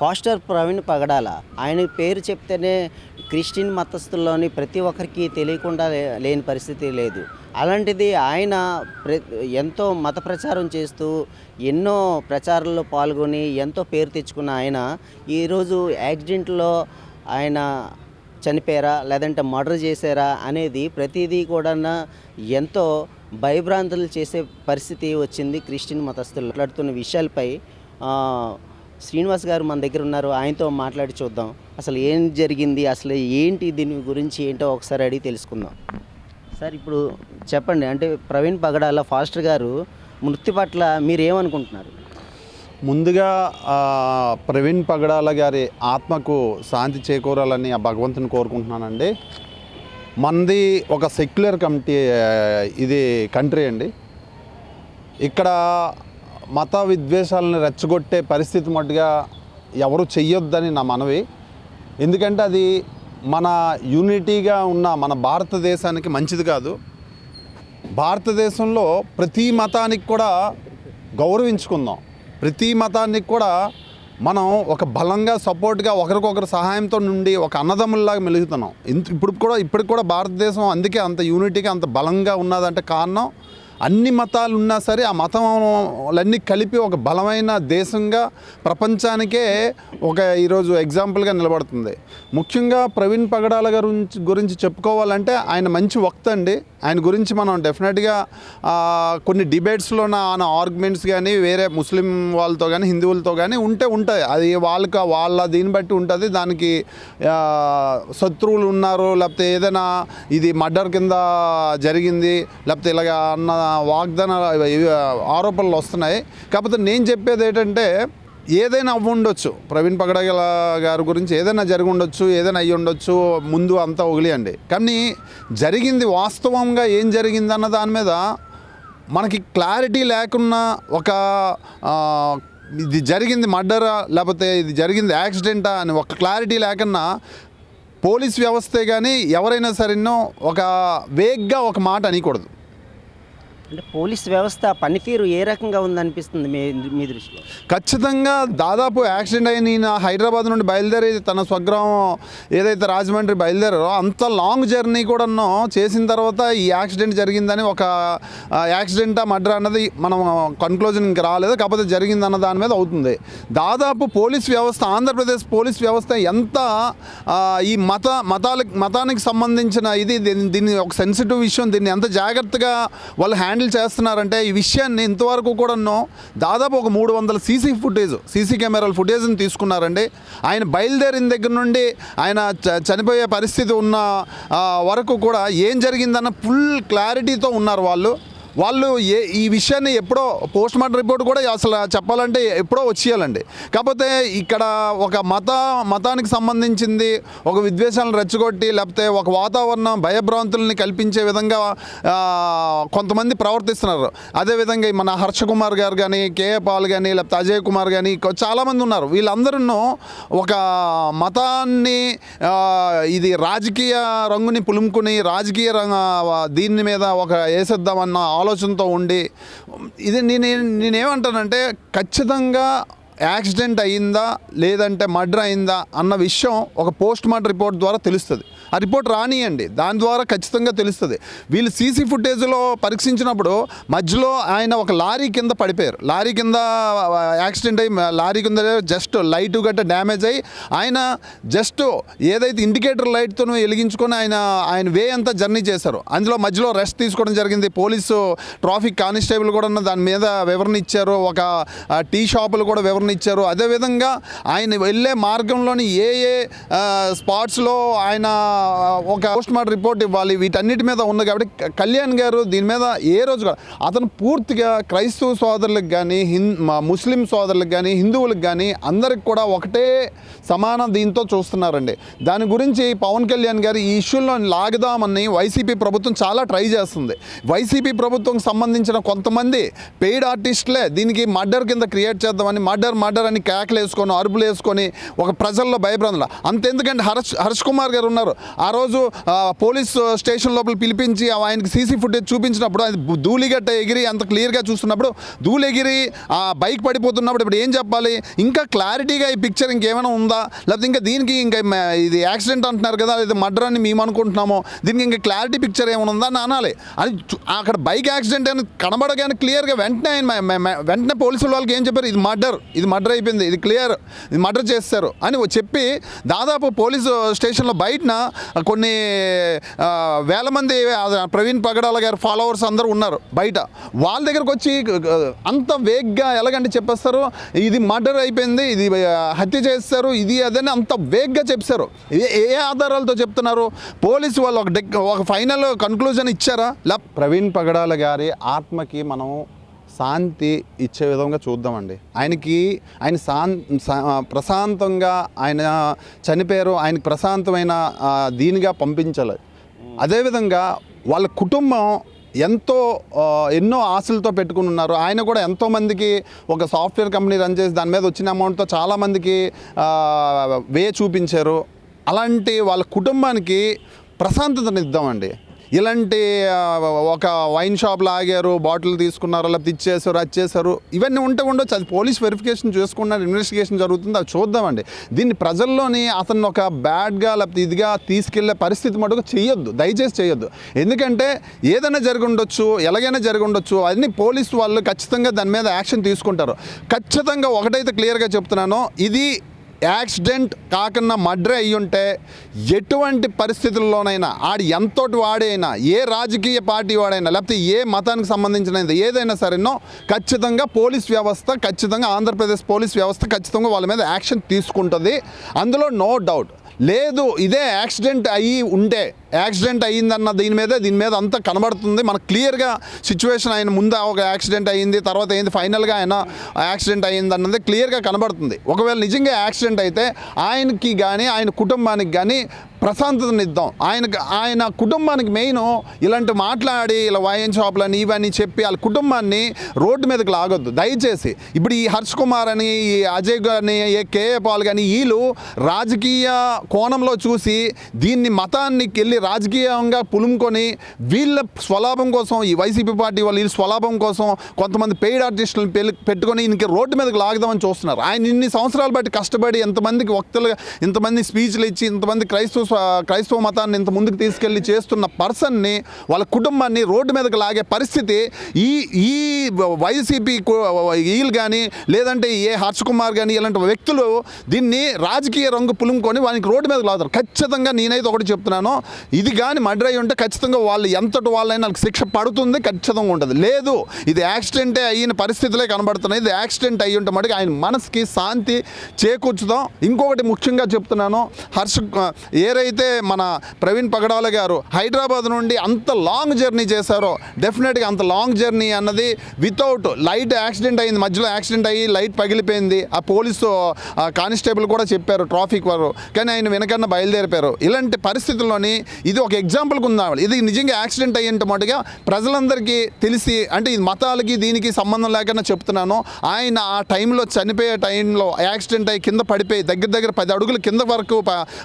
Faster Praveen పగడాల. ఆయన పేరు చెప్తేనే క్రిస్టియన్ మతస్థుల్లోని ప్రతి ఒక్కరికి తెలియకుండా లే- లేని పరిస్థితి లేదు. అలాంటిది ఆయన ఎంతో మత ప్రచారం చేస్తూ ఎన్నో ప్రచారాల్లో పాల్గొని ఎంతో పేరు తెచ్చుకున్న ఆయన ఈరోజు యాక్సిడెంట్లో ఆయన చనిపోయారా లేదంటే మర్డర్ చేశారా అనేది ప్రతిదీ కూడా ఎంతో భయభ్రాంతులు చేసే పరిస్థితి వచ్చింది క్రిస్టియన్ మతస్థులు మాట్లాడుతున్న విషయాలపై శ్రీనివాస్ గారు మన దగ్గర ఉన్నారు ఆయనతో మాట్లాడి చూద్దాం. అసలు ఏం జరిగింది అసలు ఏంటి దీని గురించి ఏంటో ఒకసారి అడిగి తెలుసుకుందాం. సార్ ఇప్పుడు చెప్పండి అంటే ప్రవీణ్ పగడాల ఫాస్టర్ గారు మృతి పట్ల మీరేమనుకుంటున్నారు ముందుగా ప్రవీణ్ పగడాల గారి ఆత్మకు శాంతి చేకూరాలని ఆ భగవంతుని కోరుకుంటున్నానండి. మనది ఒక సెక్యులర్ కమిటీ ఇది కంట్రీ అండి. ఇక్కడ మత విద్వేషాలను రెచ్చగొట్టే పరిస్థితి మట్టుగా ఎవరు చెయ్యొద్దని నా మనవి. ఎందుకంటే అది మన యూనిటీగా ఉన్న మన భారతదేశానికి మంచిది కాదు. భారతదేశంలో ప్రతి మతానికి కూడా గౌరవించుకుందాం. ప్రతి మతానికి కూడా మనం ఒక బలంగా సపోర్ట్గా ఒకరికొకరు సహాయంతో నుండి ఒక అన్నదమ్ముల్లాగా మెలుగుతున్నాం. ఇంత ఇప్పుడు కూడా ఇప్పటికి కూడా భారతదేశం అందుకే అంత యూనిటీగా అంత బలంగా ఉన్నదంటే కారణం అన్ని మతాలు ఉన్నా సరే ఆ మతంలన్నీ కలిపి ఒక బలమైన దేశంగా ప్రపంచానికే ఒక ఈరోజు ఎగ్జాంపుల్గా నిలబడుతుంది. ముఖ్యంగా ప్రవీణ్ పగడాల గురించి గురించి చెప్పుకోవాలంటే ఆయన మంచి వక్త అండి ఆయన గురించి మనం డెఫినెట్గా కొన్ని డిబేట్స్లో ఆయన ఆర్గ్యుమెంట్స్ కానీ వేరే ముస్లిం వాళ్ళతో కానీ హిందువులతో కానీ ఉంటే ఉంటాయి. అది వాళ్ళకి వాళ్ళ దీన్ని బట్టి ఉంటుంది. దానికి శత్రువులు ఉన్నారు లేకపోతే ఏదైనా ఇది మర్డర్ కింద జరిగింది లేకపోతే ఇలాగ అన్న వాగ్దాన ఆరోపణలు వస్తున్నాయి. కాకపోతే నేను చెప్పేది ఏంటంటే ఏదైనా అవ్వ ఉండొచ్చు ప్రవీణ్ పగడగల గారి గురించి ఏదైనా జరిగి ఉండొచ్చు ఏదైనా అయ్యి ఉండొచ్చు ముందు అంతా వదిలేయండి. కానీ జరిగింది వాస్తవంగా ఏం జరిగింది అన్న దాని మీద మనకి క్లారిటీ లేకున్నా ఒక ఇది జరిగింది మర్డరా లేకపోతే ఇది జరిగింది యాక్సిడెంటా అని ఒక క్లారిటీ లేకున్నా పోలీస్ వ్యవస్థే కానీ ఎవరైనా సరేనో ఒక వేగ్గా ఒక మాట అనకూడదు. అంటే పోలీస్ వ్యవస్థ పనితీరు ఏ రకంగా ఉందనిపిస్తుంది మీ మీ దృష్టిలో? ఖచ్చితంగా దాదాపు యాక్సిడెంట్ అయిన ఈయన హైదరాబాద్ నుండి బయలుదేరి తన స్వగ్రామం ఏదైతే రాజమండ్రి బయలుదేరారో అంత లాంగ్ జర్నీ కూడాను చేసిన తర్వాత ఈ యాక్సిడెంట్ జరిగిందని ఒక ఆ, యాక్సిడెంటా మర్డర్ అన్నది మనం కన్క్లూజన్కి ఇంకా రాలేదు. కాకపోతే జరిగిందన్న దాని మీద అవుతుంది. దాదాపు పోలీస్ వ్యవస్థ ఆంధ్రప్రదేశ్ పోలీస్ వ్యవస్థ ఎంత ఈ మత మతాలకు మతానికి సంబంధించిన ఇది దీన్ని దీన్ని ఒక సెన్సిటివ్ విషయం దీన్ని ఎంత జాగ్రత్తగా వాళ్ళు హ్యాండ్ హ్యాండిల్ చేస్తున్నారంటే ఈ విషయాన్ని ఇంతవరకు కూడాను దాదాపు ఒక మూడు వందల సీసీ ఫుటేజ్ సీసీ కెమెరాల ఫుటేజ్ని తీసుకున్నారండి. ఆయన బయలుదేరిన దగ్గర నుండి ఆయన చ- చనిపోయే పరిస్థితి ఉన్న వరకు కూడా ఏం జరిగిందన్న ఫుల్ క్లారిటీతో ఉన్నారు వాళ్ళు. వాళ్ళు ఏ ఈ విషయాన్ని ఎప్పుడో పోస్ట్ మార్టం రిపోర్ట్ కూడా అసలు చెప్పాలంటే ఎప్పుడో వచ్చేయాలండి. కాకపోతే ఇక్కడ ఒక మత మతానికి సంబంధించింది ఒక విద్వేషాలను రెచ్చగొట్టి లేకపోతే ఒక వాతావరణం భయభ్రాంతుల్ని కల్పించే విధంగా కొంతమంది ప్రవర్తిస్తున్నారు. అదేవిధంగా మన హర్ష కుమార్ గారు కానీ కేఏ పాల్ కానీ లేకపోతే అజయ్ కుమార్ కానీ చాలామంది ఉన్నారు. వీళ్ళందరూ ఒక మతాన్ని ఇది రాజకీయ రంగుని పులుముకుని రాజకీయ రంగ దీని మీద ఒక వేసేద్దామన్న ఆలోచనతో ఉండి ఇది నేను నేనేమంటానంటే ఖచ్చితంగా యాక్సిడెంట్ అయిందా లేదంటే మర్డర్ అయిందా అన్న విషయం ఒక పోస్ట్ మార్టం రిపోర్ట్ ద్వారా తెలుస్తుంది. ఆ రిపోర్ట్ రానియండి. దాని ద్వారా ఖచ్చితంగా తెలుస్తుంది. వీళ్ళు సీసీ ఫుటేజ్లో పరీక్షించినప్పుడు మధ్యలో ఆయన ఒక లారీ కింద పడిపోయారు. లారీ కింద యాక్సిడెంట్ అయ్యి లారీ కింద జస్ట్ లైట్ గట్ట డ్యామేజ్ అయ్యి ఆయన జస్ట్ ఏదైతే ఇండికేటర్ లైట్తో వెలిగించుకొని ఆయన ఆయన వే అంతా జర్నీ చేశారు. అందులో మధ్యలో రెస్ట్ తీసుకోవడం జరిగింది. పోలీసు ట్రాఫిక్ కానిస్టేబుల్ కూడా ఉన్న దాని మీద వివరణ ఇచ్చారు. ఒక టీ షాపులు కూడా వివరణ ఇచ్చారు. అదేవిధంగా ఆయన వెళ్ళే మార్గంలోని ఏ ఏ స్పాట్స్లో ఆయన ఒక పోస్ట్ మార్టం రిపోర్ట్ ఇవ్వాలి. వీటన్నిటి మీద ఉంది కాబట్టి కళ్యాణ్ గారు దీని మీద ఏ రోజు కూడా అతను పూర్తిగా క్రైస్తవ సోదరులకు కానీ హిం మా ముస్లిం సోదరులకు కానీ హిందువులకు కానీ అందరికి కూడా ఒకటే సమాన దీంతో చూస్తున్నారండి. దాని గురించి పవన్ కళ్యాణ్ గారు ఈ ఇష్యూలో లాగుదామని వైసీపీ ప్రభుత్వం చాలా ట్రై చేస్తుంది. వైసీపీ ప్రభుత్వం సంబంధించిన కొంతమంది పెయిడ్ ఆర్టిస్టులే దీనికి మర్డర్ కింద క్రియేట్ చేద్దామని మర్డర్ మర్డర్ అని కేకలు వేసుకొని అరుపులు వేసుకొని ఒక ప్రజల్లో భయభ్రాంతులు. అంతెందుకంటే హర్ష్ హర్ష్ కుమార్ గారు ఉన్నారు. ఆ రోజు పోలీసు పోలీస్ స్టేషన్ లోపల పిలిపించి ఆయనకి సీసీ ఫుటేజ్ చూపించినప్పుడు అది బు- ధూళిగట్ట ఎగిరి అంత క్లియర్గా చూస్తున్నప్పుడు ధూళెగిరి ఎగిరి ఆ బైక్ పడిపోతున్నప్పుడు ఇప్పుడు ఏం చెప్పాలి? ఇంకా క్లారిటీగా ఈ పిక్చర్ ఇంకేమైనా ఉందా? లేకపోతే ఇంకా దీనికి ఇంకా ఇది యాక్సిడెంట్ అంటున్నారు కదా ఇది మర్డర్ అని మేము అనుకుంటున్నాము దీనికి ఇంకా క్లారిటీ పిక్చర్ ఏమైనా ఉందా అని అనాలి. అది అక్కడ బైక్ యాక్సిడెంట్ అని కనబడగానే క్లియర్గా వెంటనే ఆయన వెంటనే పోలీసుల వాళ్ళకి ఏం చెప్పారు? ఇది మర్డర్ ఇది మర్డర్ అయిపోయింది ఇది క్లియర్ ఇది మర్డర్ చేస్తారు అని చెప్పి దాదాపు పోలీసు స్టేషన్లో బయటన కొన్ని వేల మంది ప్రవీణ్ పగడాల గారి ఫాలోవర్స్ అందరూ ఉన్నారు బయట. వాళ్ళ దగ్గరకు వచ్చి అంత వేగ్గా ఎలాగంటే చెప్పేస్తారు ఇది మర్డర్ అయిపోయింది ఇది హత్య చేస్తారు ఇది అదని అంత వేగ్గా చెప్పారు. ఏ ఏ ఆధారాలతో చెప్తున్నారు? పోలీసు వాళ్ళు ఒక ఒక ఫైనల్ కన్క్లూజన్ ఇచ్చారా? లే ప్రవీణ్ పగడాల గారి ఆత్మకి మనం శాంతి ఇచ్చే విధంగా చూద్దామండి. ఆయనకి ఆయన శాన్ శా- ప్రశాంతంగా ఆయన చనిపోయారు ఆయనకి ప్రశాంతమైన దీనిగా పంపించాలి. అదేవిధంగా వాళ్ళ కుటుంబం ఎంతో ఎన్నో ఆశలతో పెట్టుకుని ఉన్నారు. ఆయన కూడా ఎంతోమందికి ఒక సాఫ్ట్వేర్ కంపెనీ రన్ చేసి దాని మీద వచ్చిన అమౌంట్తో చాలామందికి వే చూపించారు. అలాంటి వాళ్ళ కుటుంబానికి ప్రశాంతతను ఇద్దామండి. ఇలాంటి ఒక వైన్ షాప్లో ఆగారు బాటిల్ తీసుకున్నారు లేకపోతే ఇచ్చేసారు అది చేశారు ఇవన్నీ ఉంటే ఉండొచ్చు. అది పోలీస్ వెరిఫికేషన్ చేసుకున్నారు ఇన్వెస్టిగేషన్ జరుగుతుంది అది చూద్దామండి. దీన్ని ప్రజల్లోని అతను ఒక బ్యాడ్గా లేకపోతే ఇదిగా తీసుకెళ్ళే పరిస్థితి మటుకు చేయొద్దు దయచేసి చేయొద్దు ఎందుకంటే ఏదైనా జరిగి ఉండొచ్చు ఎలాగైనా జరిగి ఉండొచ్చు అన్ని పోలీసు వాళ్ళు ఖచ్చితంగా దాని మీద యాక్షన్ తీసుకుంటారు. ఖచ్చితంగా ఒకటైతే క్లియర్గా చెప్తున్నాను ఇది యాక్సిడెంట్ కాకుండా మర్డర్ అయ్యి ఉంటే ఎటువంటి పరిస్థితుల్లోనైనా ఆడు ఎంతోటి వాడైనా ఏ రాజకీయ పార్టీ వాడైనా లేకపోతే ఏ మతానికి సంబంధించిన ఏదైనా సరేనో ఖచ్చితంగా పోలీస్ వ్యవస్థ ఖచ్చితంగా ఆంధ్రప్రదేశ్ పోలీస్ వ్యవస్థ ఖచ్చితంగా వాళ్ళ మీద యాక్షన్ తీసుకుంటుంది. అందులో నో డౌట్. లేదు ఇదే యాక్సిడెంట్ అయ్యి ఉంటే యాక్సిడెంట్ అయ్యిందన్న దీని మీద దీని మీద అంతా కనబడుతుంది. మనకు క్లియర్గా సిచ్యువేషన్ ఆయన ముందు ఒక యాక్సిడెంట్ అయ్యింది తర్వాత ఏంది ఫైనల్గా ఆయన యాక్సిడెంట్ అయ్యింది అన్నది క్లియర్గా కనబడుతుంది. ఒకవేళ నిజంగా యాక్సిడెంట్ అయితే ఆయనకి కానీ ఆయన కుటుంబానికి కానీ ప్రశాంతతనిద్దాం ఆయనకు ఆయన కుటుంబానికి మెయిన్ ఇలాంటి మాట్లాడి ఇలా వైన్ షాపులని ఇవన్నీ చెప్పి వాళ్ళ కుటుంబాన్ని రోడ్డు మీదకి లాగొద్దు. దయచేసి ఇప్పుడు ఈ హర్ష్ కుమార్ అని ఈ అజయ్ కానీ ఏ కేఏ పాల్ కానీ వీళ్ళు రాజకీయ కోణంలో చూసి దీన్ని మతానికి వెళ్ళి రాజకీయంగా పులుముకొని వీళ్ళ స్వలాభం కోసం ఈ వైసీపీ పార్టీ వాళ్ళు వీళ్ళ స్వలాభం కోసం కొంతమంది పెయిడ్ ఆర్టిస్టులను పెట్టుకొని ఇంక రోడ్డు మీదకి లాగదామని చూస్తున్నారు. ఆయన ఇన్ని సంవత్సరాలు బట్టి కష్టపడి ఎంతమందికి వక్తలు ఇంతమంది స్పీచ్లు ఇచ్చి ఇంతమంది క్రైస్తవ క్రైస్తవ మతాన్ని ఇంత ముందుకు తీసుకెళ్ళి చేస్తున్న పర్సన్ని వాళ్ళ కుటుంబాన్ని రోడ్డు మీదకి లాగే పరిస్థితి ఈ ఈ వైసీపీ ఈలు వీళ్ళు కానీ లేదంటే ఏ హర్ష్ కుమార్ కానీ ఇలాంటి వ్యక్తులు దీన్ని రాజకీయ రంగు పులుముకొని వానికి రోడ్డు మీదకి లాగుతారు. ఖచ్చితంగా నేనైతే ఒకటి చెప్తున్నాను ఇది కానీ మర్డర్ అయి ఉంటే ఖచ్చితంగా వాళ్ళు ఎంతటి వాళ్ళైనా వాళ్ళకి శిక్ష పడుతుంది ఖచ్చితంగా ఉంటుంది. లేదు ఇది యాక్సిడెంటే అయిన పరిస్థితులే కనబడుతున్నాయి. ఇది యాక్సిడెంట్ అయ్యి ఉంటే మటుకు ఆయన మనసుకి శాంతి చేకూర్చుదాం. ఇంకొకటి ముఖ్యంగా చెప్తున్నాను హర్ష ఏదైతే మన ప్రవీణ్ పగడాల గారు హైదరాబాద్ నుండి అంత లాంగ్ జర్నీ చేశారో డెఫినెట్గా అంత లాంగ్ జర్నీ అన్నది వితౌట్ లైట్ యాక్సిడెంట్ అయింది మధ్యలో యాక్సిడెంట్ అయ్యి లైట్ పగిలిపోయింది. ఆ పోలీసు కానిస్టేబుల్ కూడా చెప్పారు ట్రాఫిక్ వారు. కానీ ఆయన వెనకన్నా బయలుదేరిపారు ఇలాంటి పరిస్థితుల్లోని ఇది ఒక ఎగ్జాంపుల్కి ఉందా. ఇది నిజంగా యాక్సిడెంట్ అయ్యేంత మటుగా ప్రజలందరికీ తెలిసి అంటే ఇది మతాలకి దీనికి సంబంధం లేకుండా చెప్తున్నాను. ఆయన ఆ టైంలో చనిపోయే టైంలో యాక్సిడెంట్ అయ్యి కింద పడిపోయి దగ్గర దగ్గర పది అడుగులు కింద వరకు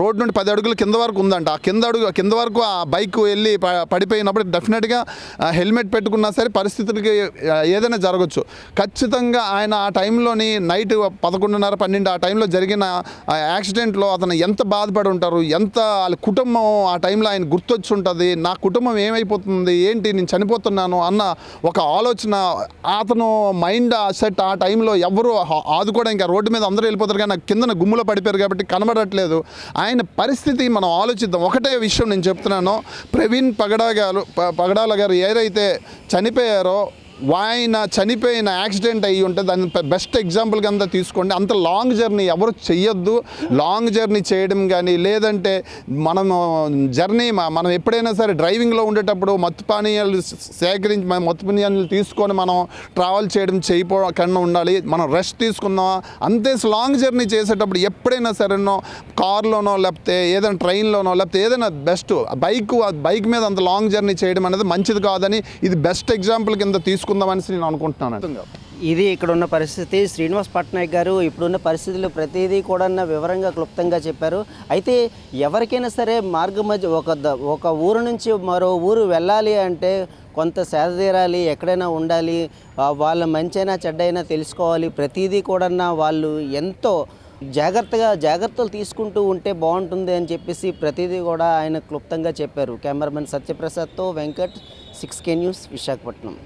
రోడ్ నుండి పది అడుగులు కింద వరకు ఉందంట. ఆ కింద అడుగు కింద వరకు ఆ బైక్ వెళ్ళి పడిపోయినప్పుడు డెఫినెట్గా హెల్మెట్ పెట్టుకున్నా సరే పరిస్థితులకి ఏదైనా జరగచ్చు. ఖచ్చితంగా ఆయన ఆ టైంలోని నైట్ పదకొండున్నర పన్నెండు ఆ టైంలో జరిగిన యాక్సిడెంట్లో అతను ఎంత బాధపడి ఉంటారు ఎంత వాళ్ళ కుటుంబం ఆ టైం టైంలో ఆయన గుర్తొచ్చి ఉంటుంది నా కుటుంబం ఏమైపోతుంది ఏంటి నేను చనిపోతున్నాను అన్న ఒక ఆలోచన అతను మైండ్ సెట్ ఆ టైంలో ఎవరు ఆదుకోవడం ఇంకా రోడ్డు మీద అందరూ వెళ్ళిపోతారు కానీ నాకు కిందన గుమ్ములో పడిపోయారు కాబట్టి కనబడట్లేదు. ఆయన పరిస్థితి మనం ఆలోచిద్దాం. ఒకటే విషయం నేను చెప్తున్నాను. ప్రవీణ్ పగడా గారు పగడాల గారు ఏదైతే చనిపోయారో ఆయన చనిపోయిన యాక్సిడెంట్ అయ్యి ఉంటే దాన్ని బెస్ట్ ఎగ్జాంపుల్ కింద తీసుకోండి. అంత లాంగ్ జర్నీ ఎవరు చెయ్యొద్దు. లాంగ్ జర్నీ చేయడం కానీ లేదంటే మనం జర్నీ మనం ఎప్పుడైనా సరే డ్రైవింగ్లో ఉండేటప్పుడు మత్తు పానీయాలు సేకరించి మన మత్తు పానీయాలు తీసుకొని మనం ట్రావెల్ చేయడం చేయకపోకుండా ఉండాలి. మనం రెస్ట్ తీసుకుందాం అంతే లాంగ్ జర్నీ చేసేటప్పుడు ఎప్పుడైనా సరేనో కార్లోనో లేకపోతే ఏదైనా ట్రైన్లోనో లేకపోతే ఏదైనా బెస్ట్ బైక్ బైక్ మీద అంత లాంగ్ జర్నీ చేయడం అనేది మంచిది కాదని ఇది బెస్ట్ ఎగ్జాంపుల్ కింద తీసుకుందామని నేను అనుకుంటున్నాను. ఇది ఇక్కడ ఉన్న పరిస్థితి. శ్రీనివాస్ పట్నాయక్ గారు ఇప్పుడున్న పరిస్థితులు ప్రతిదీ కూడా వివరంగా క్లుప్తంగా చెప్పారు. అయితే ఎవరికైనా సరే మార్గ మధ్య ఒక ద- ఒక ఊరు నుంచి మరో ఊరు వెళ్ళాలి అంటే కొంత సేద తీరాలి ఎక్కడైనా ఉండాలి వాళ్ళ మంచైనా చెడ్డైనా తెలుసుకోవాలి. ప్రతిదీ కూడా వాళ్ళు ఎంతో జాగ్రత్తగా జాగ్రత్తలు తీసుకుంటూ ఉంటే బాగుంటుంది అని చెప్పేసి ప్రతిదీ కూడా ఆయన క్లుప్తంగా చెప్పారు. Cameraman సత్యప్రసాద్తో Venkat six K news Visakhapatnam.